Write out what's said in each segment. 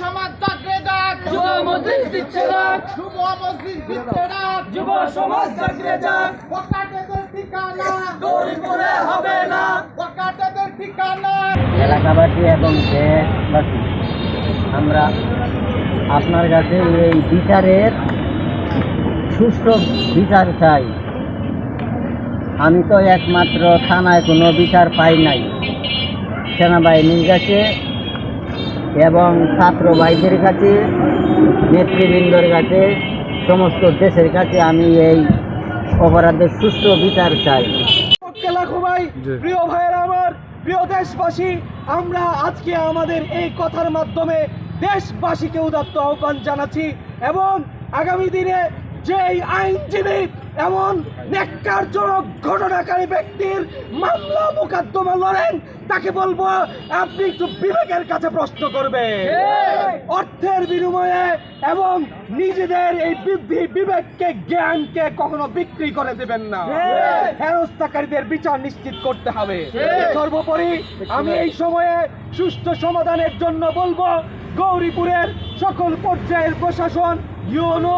সমাজ জাগরে যাক যুব মজলিস দিচ্ছে ডাক যুব মসজিদ দিচ্ছে ডাক যুব সমাজ জাগরে যাক। ওকাটেদের ঠিকানা। গরিবরে হবে না। ওকাটেদের ঠিকানা। এলাকাবাসী এবং দেশবাসী আমরা আপনার কাছে এই বিচারের সুষ্ঠু বিচার চাই। আমি তো একমাত্র থানায় কোনো বিচার পাই নাই। সেনাবাহিনীর কাছে এবং ছাত্র ভাইদের কাছে নেতৃবৃন্দর কাছে সমস্ত দেশের কাছে আমি এই অপরাধের সুষ্ঠু বিচার চাই। ভাই প্রিয় ভাইয়েরা আমার প্রিয় দেশবাসী আমরা আজকে আমাদের এই কথার মাধ্যমে দেশবাসীকে উদাত্ত আহ্বান জানাচ্ছি এবং আগামী দিনে যেই আইনজীবী এমন নেককারজনক ঘটনাকারী ব্যক্তির মামলা মোকদ্দমা লড়েন তাকে বলব আপনি একটু বিবেকের কাছে প্রশ্ন করবে অর্থের বিনিময়ে এবং নিজেদের এই বিবেককে জ্ঞানকে কখনো বিক্রি করে দেবেন না। হেরস্থাকারীদের বিচার নিশ্চিত করতে হবে। সর্বোপরি আমি এই সময়ে সুষ্ঠু সমাধানের জন্য বলব গৌরীপুরের সকল পর্যায়ের প্রশাসন ইউনো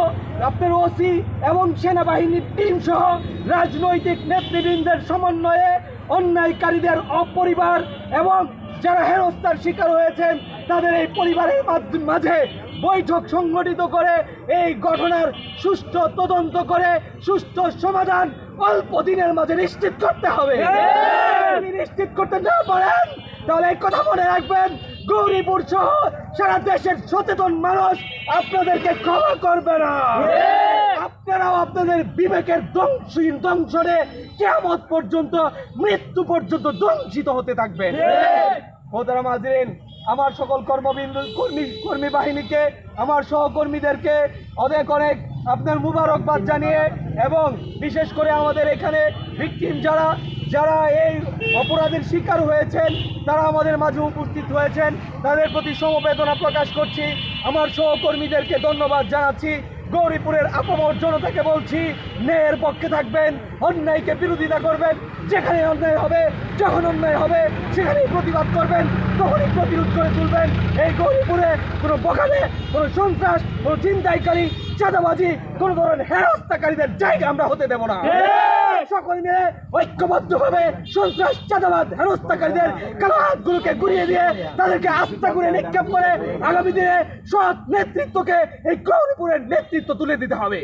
আপনার ওসি এবং সেনাবাহিনীর টিম সহ রাজনৈতিক নেতৃবৃন্দের সমন্বয়ে অন্যায়কারীদের অপরিবার এবং যারা হেনস্থার শিকার হয়েছেন তাদের এই পরিবারের মাঝে বৈঠক সংগঠিত করে এই ঘটনার সুষ্ঠু তদন্ত করে সুষ্ঠু সমাধান অল্প দিনের মাঝে নিশ্চিত করতে হবে। নিশ্চিত করতে না পারেন তাহলে এই কথা মনে রাখবেন গৌরীপুর সহ সারা দেশের সচেতন মানুষ আপনাদেরকে ক্ষমা করবে না। আপনারাও আপনাদের বিবেকের ধ্বংসহীন ধ্বংসনে কেমন পর্যন্ত মৃত্যু পর্যন্ত ধ্বংসিত হতে থাকবেন মোহতারাম হাজরিন আমার সকল কর্মবিন্দু কর্মী কর্মী বাহিনীকে আমার সহকর্মীদেরকে অনেক অনেক আপনার মুবারকবাদ জানিয়ে এবং বিশেষ করে আমাদের এখানে ভিকটিম যারা যারা এই অপরাধের শিকার হয়েছেন, তারা আমাদের মাঝে উপস্থিত হয়েছেন। তাদের প্রতি সমবেদনা প্রকাশ করছি। আমার সহকর্মীদেরকে ধন্যবাদ জানাচ্ছি। গৌরীপুরের আপামর জনতাকে বলছি, ন্যায়ের পক্ষে থাকবেন, অন্যায়কে বিরোধিতা করবেন। যেখানে অন্যায় হবে, যখন অন্যায় হবে, সেখানেই প্রতিবাদ করবেন। তখনই প্রতিরোধ করে তুলবেন। এই গৌরীপুরে কোনো বখানে কোনো সন্ত্রাস, কোনো চিন্তাইকারী চাঁদাবাজি, কোনো ধরনের হেরস্তাকারীদের জায়গা আমরা হতে দেব না। সকল মিলে ঐক্যবদ্ধভাবে সন্ত্রাস চাঁদাবাদ হেনস্থাকারীদের কালাহাতগুলোকে ঘুরিয়ে দিয়ে তাদেরকে আস্থা করে নিক্ষেপ করে আগামী দিনে সৎ নেতৃত্বকে এই গৌরীপুরের নেতৃত্ব তুলে দিতে হবে।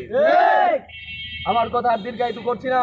আমার কথা আর দীর্ঘায়িত করছি না।